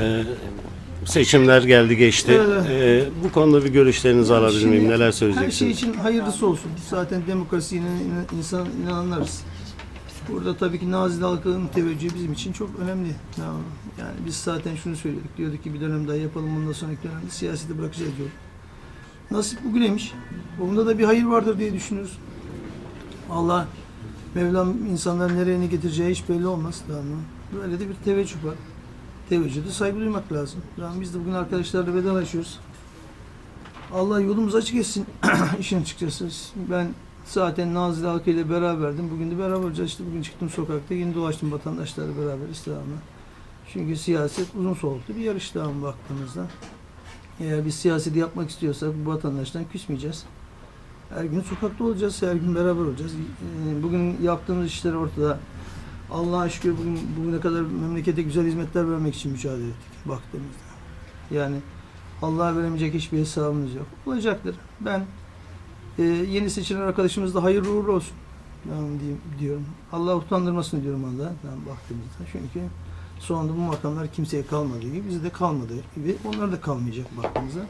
Ee, seçimler geldi geçti. Evet. Ee, bu konuda bir görüşlerinizi alabilir miyim? Şimdi Neler Her şey söyleyeceksiniz? için hayırlısı olsun. Biz zaten demokrasiye inan- insan inananlarız. Burada tabii ki Nazilli halkının teveccühü bizim için çok önemli. Tamam. Yani biz zaten şunu söyledik. Diyorduk ki bir dönem daha yapalım. Bundan sonraki dönemde siyaseti bırakacağız diyorduk. Nasip bugüneymiş. Bunda da bir hayır vardır diye düşünüyoruz. Allah Mevlam insanların nereye ne getireceği hiç belli olmaz. Tamam mı? Böyle de bir teveccüh var. Teveccühde saygı duymak lazım. Tamam, biz de bugün arkadaşlarla vedalaşıyoruz. Allah yolumuzu açık etsin işin açıkçası. Ben zaten Nazilli halkı ile beraberdim. Bugün de beraber. İşte bugün çıktım sokakta yine dolaştım vatandaşlarla beraber devamlı. Çünkü siyaset uzun soluklu bir yarış devamı baktığımızda. Eğer biz siyaseti yapmak istiyorsak bu vatandaştan küsmeyeceğiz. Her gün sokakta olacağız, her gün beraber olacağız. Ee, Bugün yaptığımız işler ortada. Allah'a şükür bugün bugüne kadar memlekete güzel hizmetler vermek için mücadele ettik baktığımızda. Yani Allah'a veremeyecek hiçbir hesabımız yok. Olacaktır. Ben e, yeni seçilen arkadaşımız da hayırlı uğurlu olsun. Ben diyeyim, diyorum. Allah utandırmasın diyorum Allah'a. Ben baktığımızda. Çünkü sonunda bu makamlar kimseye kalmadığı gibi bize de kalmadığı gibi onlar da kalmayacak baktığımızda.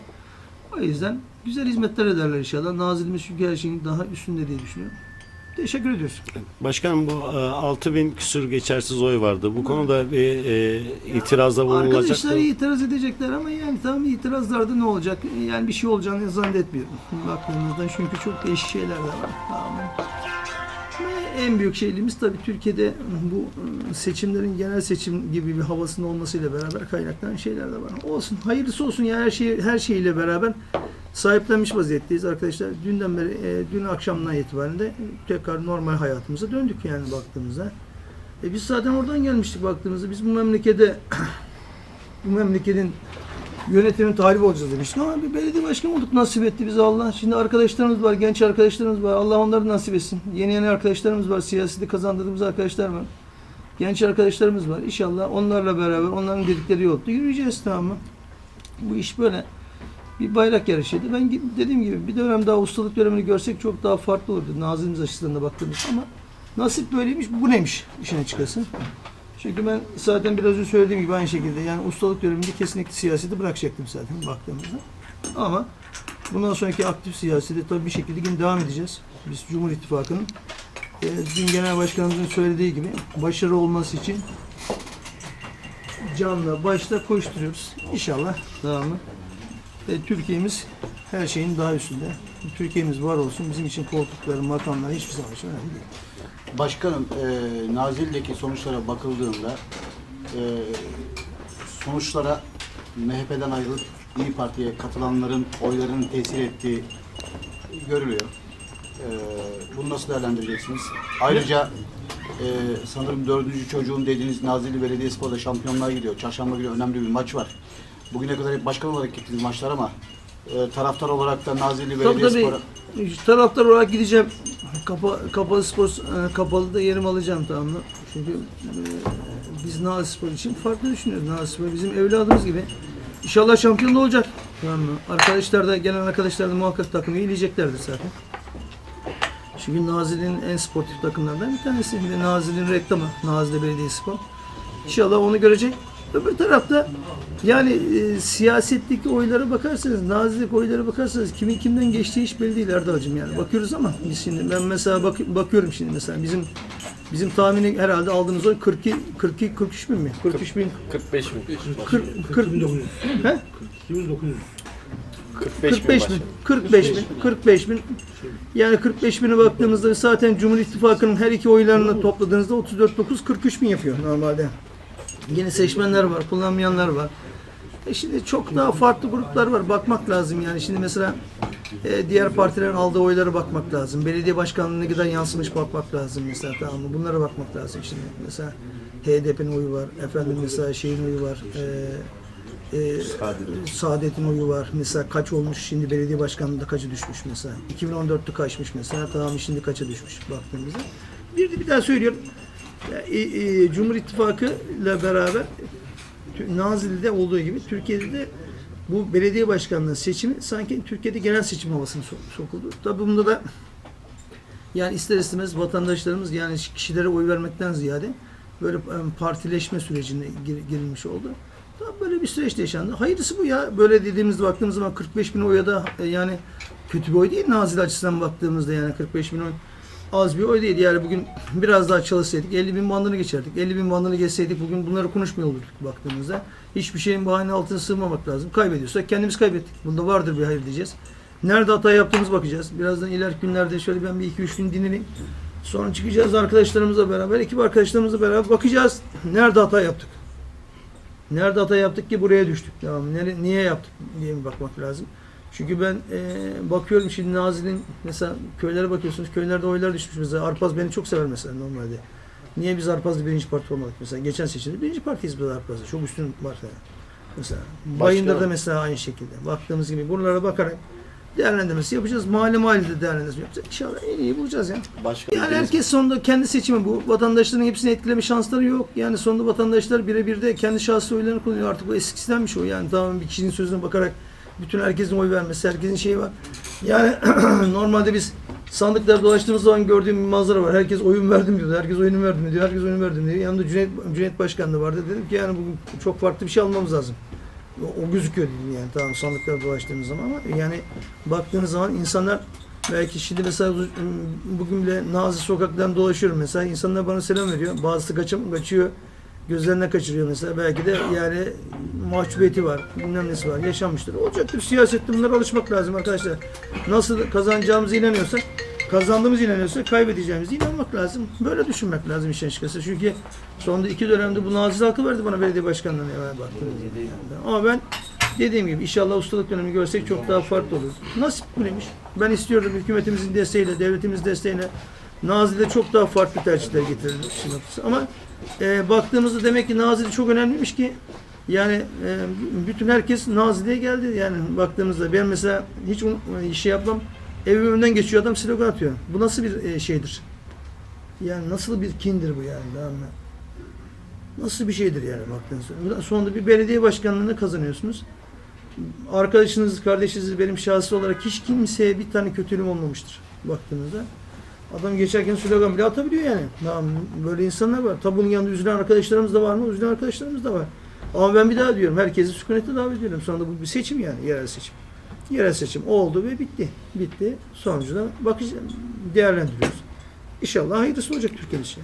O yüzden güzel hizmetler ederler inşallah. Nazilimiz çünkü her şeyin daha üstünde diye düşünüyorum. Teşekkür ediyoruz. Başkanım bu e, 6000 bin küsur geçersiz oy vardı. Bu konuda bir e, itirazda bulunulacak Arkadaşlar mı? itiraz edecekler ama yani tam itirazlarda ne olacak? Yani bir şey olacağını zannetmiyorum. Baktığımızda çünkü çok değişik şeyler de var. Tamam. Ve En büyük şeyliğimiz tabii Türkiye'de bu ıı, seçimlerin genel seçim gibi bir havasının olmasıyla beraber kaynaklanan şeyler de var. Olsun, hayırlısı olsun ya her şey her şeyle beraber sahiplenmiş vaziyetteyiz arkadaşlar. Dünden beri, e, dün akşamdan itibaren de tekrar normal hayatımıza döndük yani baktığımızda. E biz zaten oradan gelmiştik baktığımızda. Biz bu memlekede bu memleketin yönetimin tahrip olacağız demiştik ama bir belediye başkanı olduk nasip etti bize Allah. Şimdi arkadaşlarımız var, genç arkadaşlarımız var. Allah onları nasip etsin. Yeni yeni arkadaşlarımız var, siyasette kazandırdığımız arkadaşlar var. Genç arkadaşlarımız var. İnşallah onlarla beraber onların dedikleri yolda yürüyeceğiz tamam mı? Bu iş böyle. Bir bayrak yarışıydı. Ben dediğim gibi bir dönem daha ustalık dönemini görsek çok daha farklı olurdu. Nazilimiz açısından da baktığımız ama nasip böyleymiş. Bu neymiş işin açıkçası. Çünkü ben zaten biraz önce söylediğim gibi aynı şekilde yani ustalık döneminde kesinlikle siyaseti bırakacaktım zaten baktığımızda. Ama bundan sonraki aktif siyasete tabii bir şekilde yine devam edeceğiz. Biz Cumhur İttifakı'nın e, dün Genel Başkanımızın söylediği gibi başarı olması için canla başla koşturuyoruz. İnşallah devamlı. E, Türkiye'miz her şeyin daha üstünde. Türkiye'miz var olsun. Bizim için koltukları, makamlar hiçbir zaman için önemli değil. Başkanım, e, Nazilli'deki sonuçlara bakıldığında e, sonuçlara MHP'den ayrılıp İyi Parti'ye katılanların oylarının tesir ettiği görülüyor. E, bunu nasıl değerlendireceksiniz? Ayrıca e, sanırım dördüncü çocuğum dediğiniz Nazilli Belediyespor'da şampiyonluğa gidiyor. Çarşamba günü önemli bir maç var. Bugüne kadar hep başkan olarak gittiniz maçlar ama e, taraftar olarak da Nazilli Tabii Belediyespor'a tabii. Taraftar olarak gideceğim. Kapa, kapalı spor e, kapalı da yerimi alacağım tamam mı? Çünkü e, biz Nazi Spor için farklı düşünüyoruz. Nazi Spor bizim evladımız gibi. İnşallah şampiyon da olacak. Tamam mı? Arkadaşlar da gelen arkadaşlar da muhakkak takımı iyileyeceklerdir zaten. Çünkü Nazilli'nin en sportif takımlardan bir tanesi. Bir de Nazilli'nin reklamı. Nazilli Belediyespor. İnşallah onu görecek. Öbür tarafta yani e, siyasetteki oylara bakarsanız, Nazilli'deki oylara bakarsanız kimin kimden geçtiği hiç belli değil Erdal'cığım yani. Bakıyoruz ama biz şimdi ben mesela bak, bakıyorum şimdi mesela bizim bizim tahmini herhalde aldığımız oy 42 42 43 bin mi? 43 bin 45 bin. 40 40 He? 45 bin 45 bin, başkanım. 45 bin, 45 bin. Yani 45 bine baktığımızda zaten Cumhur İttifakı'nın her iki oylarını topladığınızda 34.9 43 bin yapıyor normalde. Yeni seçmenler var, kullanmayanlar var. E şimdi çok daha farklı gruplar var. Bakmak lazım yani. Şimdi mesela e, diğer partilerin aldığı oylara bakmak lazım. Belediye başkanlığına kadar yansımış bakmak lazım mesela tamam mı? Bunlara bakmak lazım şimdi. Mesela HDP'nin oyu var. Efendim mesela şeyin oyu var. E, e, Saadet'in oyu var. Mesela kaç olmuş şimdi belediye başkanlığında kaçı düşmüş mesela. 2014'te kaçmış mesela. Tamam şimdi kaça düşmüş baktığımızda. Bir de bir daha söylüyorum. Ya, e, e, Cumhur İttifakı ile beraber Nazilli'de olduğu gibi Türkiye'de de bu belediye başkanlığı seçimi sanki Türkiye'de genel seçim havasını so- sokuldu. Tabii bunda da yani ister istemez vatandaşlarımız yani kişilere oy vermekten ziyade böyle partileşme sürecine gir- girilmiş oldu. Tabii böyle bir süreç yaşandı. Hayırlısı bu ya. Böyle dediğimizde baktığımız zaman 45 bin oya da e, yani kötü bir oy değil Nazilli açısından baktığımızda yani 45 bin oy az bir oy değil. Yani bugün biraz daha çalışsaydık 50 bin bandını geçerdik. 50 bin bandını geçseydik bugün bunları konuşmuyor olurduk baktığımızda. Hiçbir şeyin bahane altına sığmamak lazım. Kaybediyorsak kendimiz kaybettik. Bunda vardır bir hayır diyeceğiz. Nerede hata yaptığımız bakacağız. Birazdan ileriki günlerde şöyle ben bir iki üç gün dinleneyim. Sonra çıkacağız arkadaşlarımızla beraber, ekip arkadaşlarımızla beraber bakacağız. Nerede hata yaptık? Nerede hata yaptık ki buraya düştük? Tamam. niye yaptık diye bir bakmak lazım. Çünkü ben e, bakıyorum şimdi Nazilli'nin mesela köylere bakıyorsunuz. Köylerde oylar düşmüş mesela. Arpaz beni çok sever mesela normalde. Niye biz Arpaz'da birinci parti olmadık mesela? Geçen seçimde birinci partiyiz biz Arpaz'da. Çok üstün var yani. Mesela. Bayındır'da mesela aynı şekilde. Baktığımız gibi buralara bakarak değerlendirmesi yapacağız. Mahalle mahallede değerlendirmesi yapacağız. İnşallah en iyi bulacağız ya. Başka Yani herkes sonunda kendi seçimi bu. Vatandaşların hepsini etkileme şansları yok. Yani sonunda vatandaşlar birebir de kendi şahsi oylarını kullanıyor. Artık bu eskisidenmiş o. Yani tamamen bir kişinin sözüne bakarak bütün herkesin oy vermesi, herkesin şeyi var. Yani normalde biz sandıklarda dolaştığımız zaman gördüğüm bir manzara var. Herkes oyun verdim diyor. Herkes oyunu verdim diyor. Herkes oyunu verdim diyor. Yanında Cüneyt, Cüneyt Başkan da vardı. Dedim ki yani bugün çok farklı bir şey almamız lazım. O, o gözüküyor dedim yani tamam sandıklarda dolaştığımız zaman ama yani baktığınız zaman insanlar belki şimdi mesela bu- bugün bile Nazlı sokaklardan dolaşıyorum mesela insanlar bana selam veriyor. Bazısı kaçım, kaçıyor gözlerine kaçırıyor mesela. Belki de yani mahcubiyeti var, bilmem nesi var, yaşanmıştır. Olacaktır. Siyasette bunlara alışmak lazım arkadaşlar. Nasıl kazanacağımıza inanıyorsak, kazandığımız inanıyorsak kaybedeceğimize inanmak lazım. Böyle düşünmek lazım işin açıkçası. Çünkü sonunda iki dönemde bu Nazlı hakkı verdi bana belediye başkanlığına yani. Yani. Ama ben dediğim gibi inşallah ustalık dönemi görsek çok daha farklı olur. Nasip neymiş? Ben istiyorum hükümetimizin desteğiyle, devletimizin desteğiyle Nazilli'de çok daha farklı tercihler açıkçası. Ama e, baktığımızda demek ki Nazilli çok önemliymiş ki yani e, bütün herkes Nazilli'ye geldi yani baktığımızda ben mesela hiç un- şey yapmam evimin önünden geçiyor adam slogan atıyor. Bu nasıl bir e, şeydir? Yani nasıl bir kindir bu yani? Mı? Nasıl bir şeydir yani baktığınızda. Sonunda bir belediye başkanlığını kazanıyorsunuz. Arkadaşınız, kardeşiniz benim şahsi olarak hiç kimseye bir tane kötülüğüm olmamıştır baktığınızda. Adam geçerken slogan bile atabiliyor yani. Böyle insanlar var. Tabi bunun yanında üzülen arkadaşlarımız da var mı? Üzülen arkadaşlarımız da var. Ama ben bir daha diyorum. Herkesi sükunete davet ediyorum. Sonunda bu bir seçim yani. Yerel seçim. Yerel seçim oldu ve bitti. Bitti. Sonucuna bakacağız. Değerlendiriyoruz. İnşallah hayırlısı olacak Türkiye için.